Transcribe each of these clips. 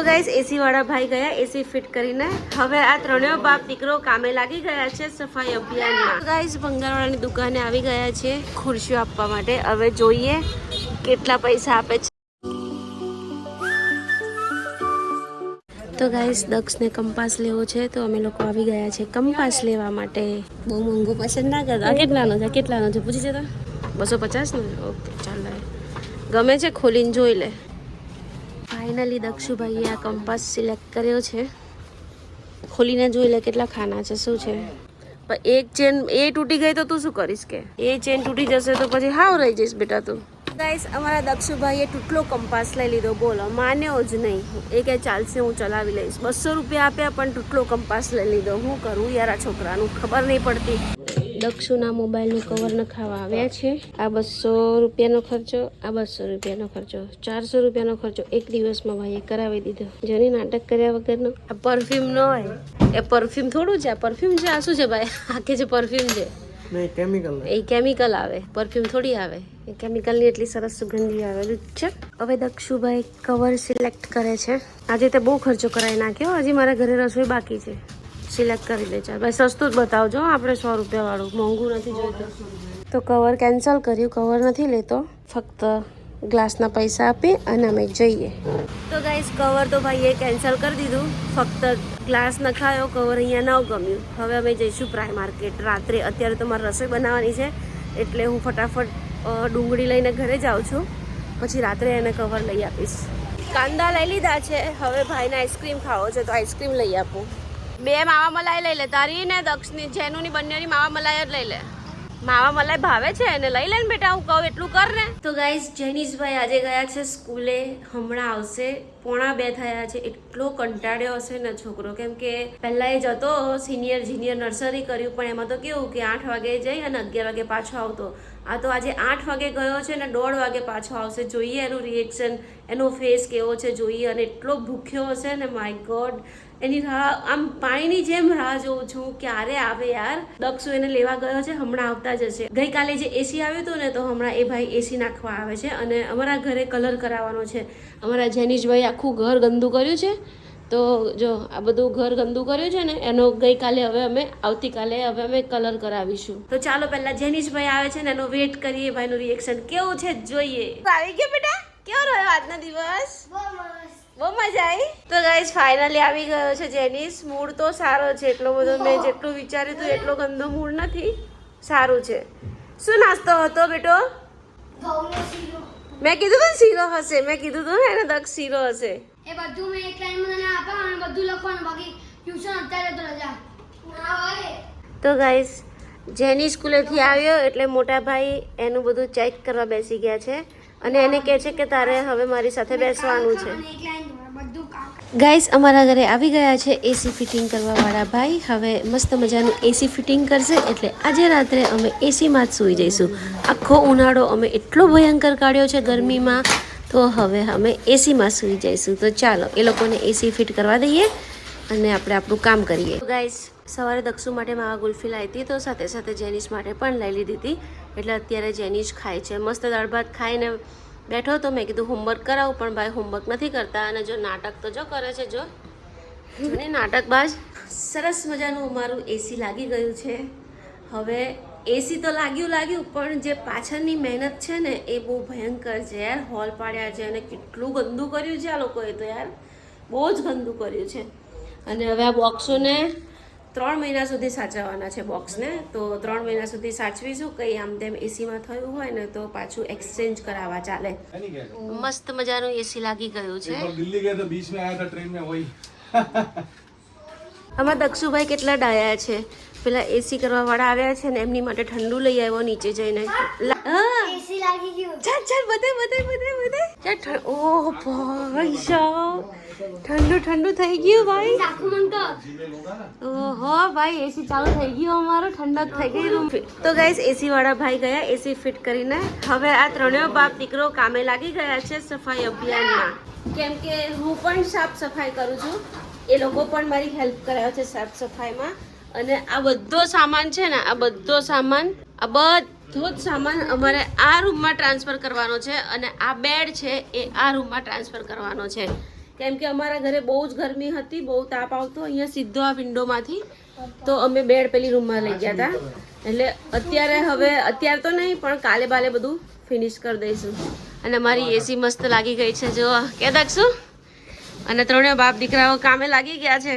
તો ગાઈસ એસી વાળા ભાઈ ગયા એસી ફિટ કરીને. હવે આ ત્રણેય બાપ દીકરો કામે લાગી ગયા છે સફાઈ અભિયાનમાં. ગાઈસ ભંગારવાળાની દુકાને આવી ગયા છે ખુરશીઓ આપવા માટે. હવે જોઈએ કેટલા પૈસા આપે છે. તો ગાઈસ દક્ષને કંપાસ લેવો છે તો અમે લોકો આવી ગયા છે કંપાસ લેવા માટે. બહુ મોંઘું પસંદ ના કરતા. કેટલાનો છે? કેટલાનો છે? પૂછી જતા બસો પચાસ ને ઓકે ચાલો ગમે છે ખોલીને જોઈ લે. ફાઇનલી દક્ષુભાઈએ આ કંપાસ સિલેક્ટ કર્યો છે. ખોલીને જોઈ લે કેટલા ખાના છે, શું છે. પણ એક ચેન એ તૂટી ગઈ તો તું શું કરીશ કે? એ ચેન તૂટી જશે તો પછી હાવ રહી જઈશ બેટા તું. ગાઈસ અમારા દક્ષુભાઈએ તૂટલો કંપાસ લઈ લીધો, બોલો માન્યો જ નહીં. એ કે ચાલશે, હું ચલાવી લઈશ. બસો રૂપિયા આપ્યા, પણ તૂટલો કંપાસ લઈ લીધો. હું કરું યાર આ છોકરાનું? ખબર નહીં પડતી. દક્ષુના મોબાઈલનું કવર નખાવા આવ્યા છે. આ બસો રૂપિયાનો ખર્ચો આ બસો રૂપિયાનો ખર્ચો ચારસો રૂપિયાનો ખર્ચો એક દિવસમાં ભાઈએ કરાવી દીધો. જેની નાટક કર્યા વગરનો. આ પરફ્યુમ ન હોય. એ પરફ્યુમ થોડું છે આ પરફ્યુમ છે આ શું છે ભાઈ આ કે છે. પરફ્યુમ છે કેમિકલ એ કેમિકલ આવે. પરફ્યુમ થોડી આવે. એ કેમિકલની એટલી સરસ સુગંધી આવેલું છે. હવે દક્ષુભાઈ કવર સિલેક્ટ કરે છે. આજે તે બહુ ખર્ચો કરાવી નાખ્યો. હજી મારા ઘરે રસોઈ બાકી છે. સિલેક્ટ કરી ચાલ ભાઈ, સસ્તું જ બતાવજો આપણે સો રૂપિયાવાળું. મોંઘું નથી જોઈતું. તો કવર કેન્સલ કર્યું. કવર નથી લેતો. ફક્ત ગ્લાસના પૈસા આપી અને અમે જઈએ. તો ગાઈસ કવર તો ભાઈએ કેન્સલ કરી દીધું. ફક્ત ગ્લાસ નખાયો કવર અહીંયા ન ગમ્યું. હવે અમે જઈશું પ્રાય માર્કેટ રાત્રે. અત્યારે તો મારે રસોઈ બનાવવાની છે, એટલે હું ફટાફટ ડુંગળી લઈને ઘરે જાઉં છું. પછી રાત્રે એને કવર લઈ આપીશ. કાંદા લઈ લીધા છે. હવે ભાઈને આઈસ્ક્રીમ ખાવો છે, તો આઈસ્ક્રીમ લઈ આપું. બે માવા મલાઈ લઈ લે. તારી ને દક્ષની, જેનુની, બંનેની માવા મલાઈ જ લઈ લે. માવા મલાઈ ભાવે છે એને? લઈ લે બેટા, હું કહું એટલું કર ને. તો ગાઈસ જૈનિશભાઈ આજે ગયા છે સ્કૂલે. હમણાં આવશે. પોણા બે થયા છે. એટલો કંટાળ્યો હશે ને છોકરો. કેમ કે પહેલાં એ જતો સિનિયર જુનિયર નર્સરી કર્યું, પણ એમાં તો કેવું કે આઠ વાગે જઈ અને અગિયાર વાગે પાછો આવતો. આ તો આજે આઠ વાગે ગયો છે ને દોઢ વાગે પાછો આવશે. જોઈએ એનું રિએક્શન એનો ફેસ કેવો છે, જોઈએ. અને એટલો ભૂખ્યો હશે ને માય ગોડ એની રાહ, આમ પાણીની જેમ રાહ જોઉં છું, ક્યારે આવે યાર? દક્ષુ એને લેવા ગયો છે, હમણાં આવતા જ હશે ગઈકાલે જે એસી આવ્યું હતું ને, તો હમણાં એ ભાઈ એસી નાખવા આવે છે. અને અમારા ઘરે કલર કરાવવાનો છે. અમારા જેનિશભાઈ આખું ઘર ગંદુ કર્યું છે. તો જો આ બધું ઘર ગંદુ કર્યું છે ને એનો ગઈકાલે હવે અમે આવતીકાલે હવે અમે કલર કરાવીશું. તો ચાલો પહેલા જેનિશભાઈ આવે છે ને એનો વેટ કરીએ ભાઈનું રિએક્શન કેવું છે જોઈએ. આવી ગયો બેટા? કેવો રહ્યો આજનો દિવસ? બહુ મજા આવી? તો ગાઈસ ફાઇનલી આવી ગયો છે જેનિસ મૂડ તો સારો છે એટલો બધો મેં જેટલું વિચાર્યું હતું એટલો ગંદો મૂડ નથી. સારું છે. શું નાસ્તો હતો બેટો? મેં કીધું તું શીરો હશે. મેં કીધું તું એને દક્ષ શીરો હશે. એ બધું મેં એક ટાઈમ મને આપા અને બધું લખવાનું બાકી. ટ્યુશન અત્યારે તો રજા. ના હોય. તો ગાઈસ જેની સ્કૂલેથી આવ્યો એટલે મોટા ભાઈ એનું બધું ચેક કરવા બેસી ગયા છે. અને એને કહે છે કે તારે હવે મારી સાથે બેસવાનું છે અને એક લાઈન બધું કામ ગાઈસ અમારા ઘરે આવી ગયા છે એસી ફિટિંગ કરવાવાળા ભાઈ. હવે મસ્ત મજાનું એસી ફિટિંગ કરશે એટલે આજે રાત્રે અમે એસીમાં જ સૂઈ જઈશું. આખો ઉનાળો અમે એટલો ભયંકર કાઢ્યો છે ગરમીમાં. તો હવે અમે એસીમાં સૂઈ જઈશું. તો ચાલો, એ લોકોને એસી ફિટ કરવા દઈએ અને આપણે આપણું કામ કરીએ. ગાઈસ સવારે દક્ષુ માટે માવા ગુલ્ફી લાવી હતી, તો સાથે સાથે જેનિશ માટે પણ લઈ લીધી હતી. એટલે અત્યારે જેનિશ ખાય છે. મસ્ત દાળ ભાત ખાઈને બેઠો તો મેં કીધું હોમવર્ક કરાવું. પણ ભાઈ હોમવર્ક નથી કરતા અને જો નાટક તો જો કરે છે, જો. જોને નાટક બાજ? સરસ મજાનું અમારું એસી લાગી ગયું છે. હવે એસી તો લાગ્યું લાગ્યું, પણ જે પાછળની મહેનત છે ને, એ બહુ ભયંકર છે યાર. હોલ પાડ્યા છે અને કેટલું ગંદુ કર્યું છે આ લોકોએ તો યાર. બહુ જ ગંદુ કર્યું છે. અને હવે આ બોક્સોને ત્રણ મહિના સુધી સાચવવાના છે બોક્સને. તો ત્રણ મહિના સુધી સાચવીશું કંઈ આમ તેમ એસીમાં થયું હોય ને તો પાછું એક્સચેન્જ કરાવવા ચાલે. મસ્ત મજાનું એસી લાગી ગયું છે. દિલ્હી ગયા તો બીચ મે હતા ટ્રેન હોય. આમાં દક્ષુભાઈ કેટલા ડાયા છે? પેલા એસી કરવા વાળા આવ્યા છે ને એમની માટે ઠંડુ લઈ આવ્યો નીચે જઈને. લાગી ગયું. ચાલ ચાલ બધે બધે બધે બધે. ચાલ ઓ ઓહ ભાઈ સાહેબ. ઠંડુ ઠંડુ થઈ ગયું ભાઈ. આખું મન તો. ઓહો ભાઈ એસી ચાલુ થઈ ગયું અમારો. ઠંડક થઈ ગઈ રૂમ. તો ગાઈસ એસી વાળા ભાઈ ગયા એસી ફિટ કરીને. હવે આ ત્રણેય બાપ દીકરો કામે લાગી ગયા છે સફાઈ અભિયાનમાં. કેમ કે હું પણ સાફ સફાઈ કરું છું. એ લોકો પણ મારી હેલ્પ કરાવે છે સાફ સફાઈમાં. અને આ બધો સામાન છે ને આ બધો સામાન આ બધો જ સામાન અમારે આ રૂમમાં ટ્રાન્સફર કરવાનો છે અને આ બેડ છે એ આ રૂમમાં ટ્રાન્સફર કરવાનો છે. કેમ કે અમારા ઘરે બહુ જ ગરમી હતી, બહુ તાપ આવતો, અહીંયા સીધો આ વિન્ડોમાંથી. તો અમે બેડ પેલી રૂમમાં લઈ ગયા હતા એટલે અત્યારે હવે, અત્યારે તો નહીં, પણ કાલે બાલે બધું ફિનિશ કરી દઈશું. અને મારી એસી મસ્ત લાગી ગઈ છે જો કે દક્ષું અને ત્રણેય બાપ દીકરાઓ કામે લાગી ગયા છે.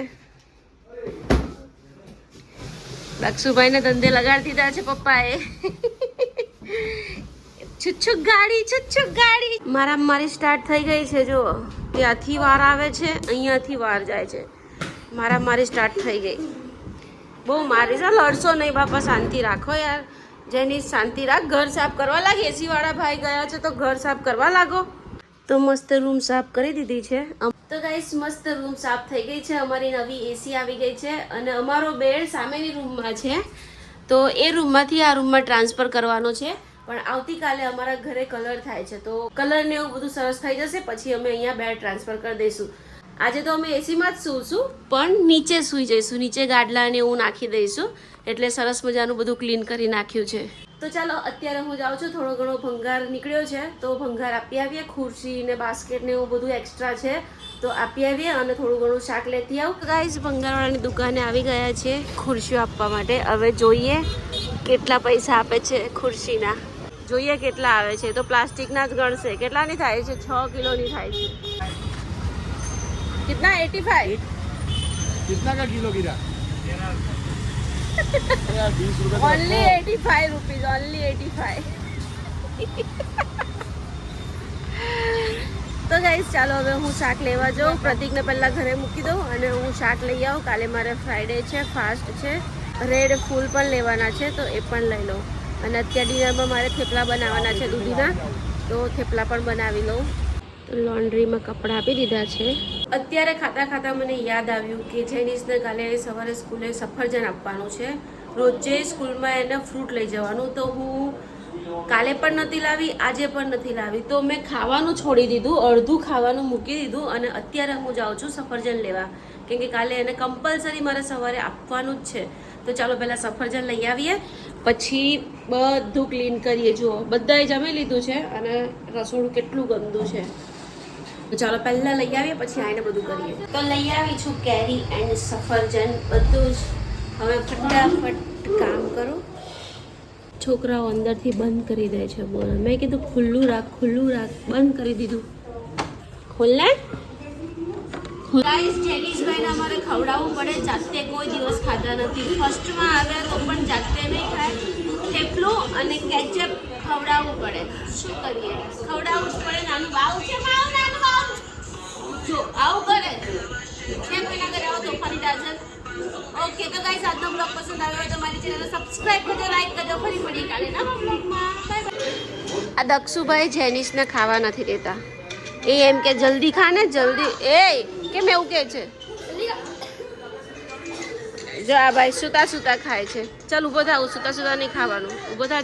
દક્ષુભાઈને ધંધે લગાડી દીધા છે પપ્પાએ. છુચ્છુક ગાડી છુચ્છુક ગાડી. મારા મારી સ્ટાર્ટ થઈ ગઈ છે જો ત્યાંથી વાર આવે છે, અહીંયાથી વાર જાય છે. મારા મારી સ્ટાર્ટ થઈ ગઈ. બહુ મારી છે, લડશો નહીં, બાપા, શાંતિ રાખો યાર. જેની શાંતિ રાખ, ઘર સાફ કરવા લાગે. એસીવાળા ભાઈ ગયા છે, તો ઘર સાફ કરવા લાગો. તો મસ્ત રૂમ સાફ કરી દીધી છે. તો ગાઈસ મસ્ત રૂમ સાફ થઈ ગઈ છે. અમારી નવી એસી આવી ગઈ છે અને અમારો બેડ સામેની રૂમમાં છે. તો એ રૂમમાંથી આ રૂમમાં ટ્રાન્સફર કરવાનો છે. પણ આવતીકાલે અમારા ઘરે કલર થાય છે. તો કલર ને એવું બધું સરસ થઈ જશે, પછી અમે અહીંયા બેડ ટ્રાન્સફર કરી દઈશું. આજે તો અમે એસીમાં જ સૂઈશું પણ નીચે સૂઈ જઈશું. નીચે ગાડલા ને એવું નાખી દઈશું. એટલે સરસ મજાનું બધું ક્લીન કરી નાખ્યું છે. તો ચાલો અત્યારે હું જાઉં છું થોડો ઘણો ભંગાર નીકળ્યો છે તો ભંગાર આપી આવીએ. ખુરશી ને બાસ્કેટ ને એવું બધું એક્સ્ટ્રા છે તો આપી આવીએ અને થોડું ઘણું શાક લેતી આવું. ગાઈઝ ભંગારવાળાની દુકાને આવી ગયા છે ખુરશીઓ આપવા માટે. હવે જોઈએ કેટલા પૈસા આપે છે ખુરશીના. જોઈએ કેટલા આવે છે. તો પ્લાસ્ટિકના જ ગણશે. કેટલાની થાય છે? છ કિલોની થાય છે. કેટલા? Eighty five. Kilo Gira only eighty five rupees only eighty five તો ગાઈસ ચાલો હવે હું શાક લેવા જાઉં. પ્રતિકને પહેલાં ઘરે મૂકી દઉં અને હું શાક લઈ આવું. કાલે મારે ફ્રાઈડે છે ફાસ્ટ છે. રેડ ફૂલ પણ લેવાના છે, તો એ પણ લઈ લઉં. અને અત્યારે ડિનરમાં મારે થેપલા બનાવવાના છે દૂધીના. તો થેપલા પણ બનાવી લઉં. તો લોન્ડ્રીમાં કપડાં આપી દીધા છે. અત્યારે ખાતા ખાતા મને યાદ આવ્યું કે જેનિસને કાલે સવારે સ્કૂલે સફરજન આપવાનું છે. રોજે સ્કૂલમાં એને ફ્રૂટ લઈ જવાનું. તો હું કાલે પણ નથી લાવી, આજે પણ નથી લાવી. તો મેં ખાવાનું છોડી દીધું, અડધું ખાવાનું મૂકી દીધું અને અત્યારે હું જાઉં છું સફરજન લેવા. કેમ કે કાલે એને કમ્પલસરી મારે સવારે આપવાનું જ છે. તો ચાલો પહેલાં સફરજન લઈ આવીએ. પછી બધું ક્લીન કરીએ. જુઓ, બધાએ જમી લીધું છે અને રસોડું કેટલું ગંદુ છે. ચાલો પહેલાં લઈ આવીએ પછી આઈને બધું કરીએ. તો લઈ આવી છું કેરી એન્ડ સફરજન બધું જ. હવે ફટાફટ કામ કરો. છોકરાઓ અંદરથી બંધ કરી દે છે બોલ. મેં કીધું ખુલ્લું રાખ ખુલ્લું રાખ. બંધ કરી દીધું. ખોલને? ગાઈસ જેનીસભાઈને અમારે ખવડાવવું પડે. જાતે કોઈ દિવસ ખાધા નથી. ફર્સ્ટમાં આવ્યા તો પણ જાતે નહીં ખાય. થેપલું અને કેચઅપ ખવડાવવું પડે. શું કરીએ? ખવડાવવું જ પડે. નાનું બાવ છે મારું નાનું. જો, આવું કરે. છે પેલા ઘરે આવો તોફાની દાજર ઓકે તો ગાઈસ આજનો બ્લોગ પસંદ આવ્યો હોય તો મારી ચેનલ સબસ્ક્રાઇબ કરજો લાઈક કરજો, ફરી મળીએ કાલે નવા બ્લોગમાં આ દક્ષુભાઈ જેનિસને ખાવા નથી દેતા. એ એમ કે, જલ્દી ખા ને, જલ્દી. એ, કેમ એવું કે છે? જો આ ભાઈ સુતા સુતા ખાય છે. ચાલ, ઊભો થાવ સુતા સુતા નહીં ખાવાનું. ઊભો થા